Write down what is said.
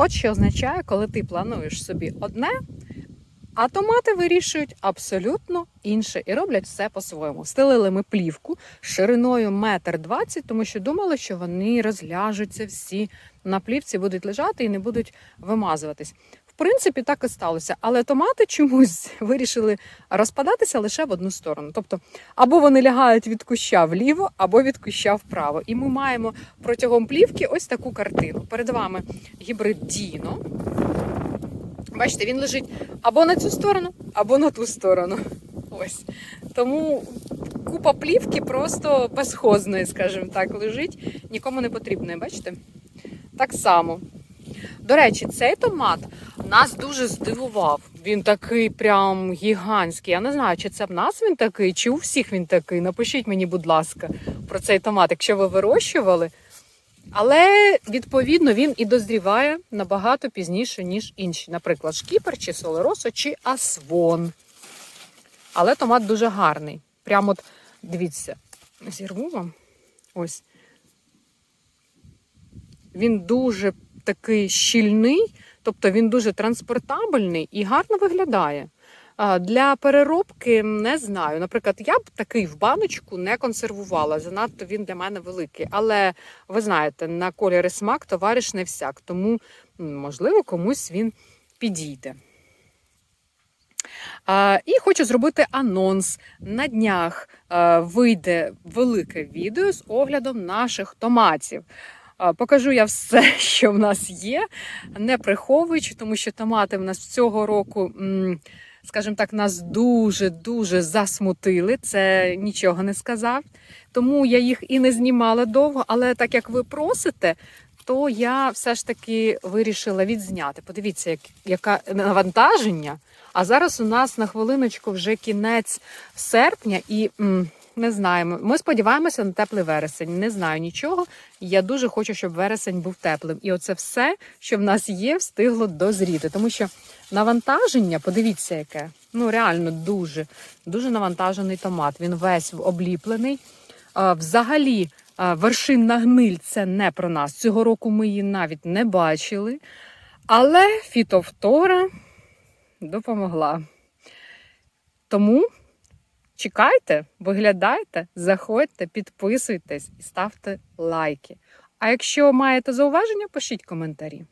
От що означає, коли ти плануєш собі одне, а томати вирішують абсолютно інше і роблять все по-своєму. Стелили ми плівку шириною метр двадцять, тому що думали, що вони розляжуться всі на плівці, будуть лежати і не будуть вимазуватись. Принципі, так і сталося, але томати чомусь вирішили розпадатися лише в одну сторону. Тобто, або вони лягають від куща вліво, або від куща вправо. І ми маємо протягом плівки ось таку картину. Перед вами гібрид Діно. Бачите, він лежить або на цю сторону, або на ту сторону. Ось. Тому купа плівки просто безхозної, скажімо так, лежить, нікому не потрібної. Бачите? Так само. До речі, цей томат нас дуже здивував. Він такий прям гігантський. Я не знаю, чи це в нас він такий, чи у всіх він такий. Напишіть мені, будь ласка, про цей томат, якщо ви вирощували. Але відповідно він і дозріває набагато пізніше, ніж інші. Наприклад, шкіпер, чи солеросо, чи асвон. Але томат дуже гарний. Прямо от, дивіться, зірву вам. Ось. Він дуже такий щільний, тобто він дуже транспортабельний і гарно виглядає. Для переробки не знаю. Наприклад, я б такий в баночку не консервувала. Занадто він для мене великий. Але ви знаєте, на колір смак товариш не всяк, тому можливо комусь він підійде. І хочу зробити анонс. На днях вийде велике відео з оглядом наших томатів. Покажу я все, що в нас є, не приховуючи, тому що томати в нас цього року, скажімо так, нас дуже-дуже засмутили. Це нічого не сказав. Тому я їх і не знімала довго, але так як ви просите, то я все ж таки вирішила відзняти. Подивіться, як, яке навантаження. А зараз у нас на хвилиночку вже кінець серпня і. м, не знаємо. Ми сподіваємося на теплий вересень. Не знаю нічого. Я дуже хочу, щоб вересень був теплим. І оце все, що в нас є, встигло дозріти. Тому що навантаження, подивіться, яке. Ну, реально дуже, дуже навантажений томат. Він весь обліплений. Взагалі, вершинна гниль це не про нас. Цього року ми її навіть не бачили. Але фітовтора допомогла. Тому. Чекайте, виглядайте, заходьте, підписуйтесь і ставте лайки. А якщо маєте зауваження, пишіть коментарі.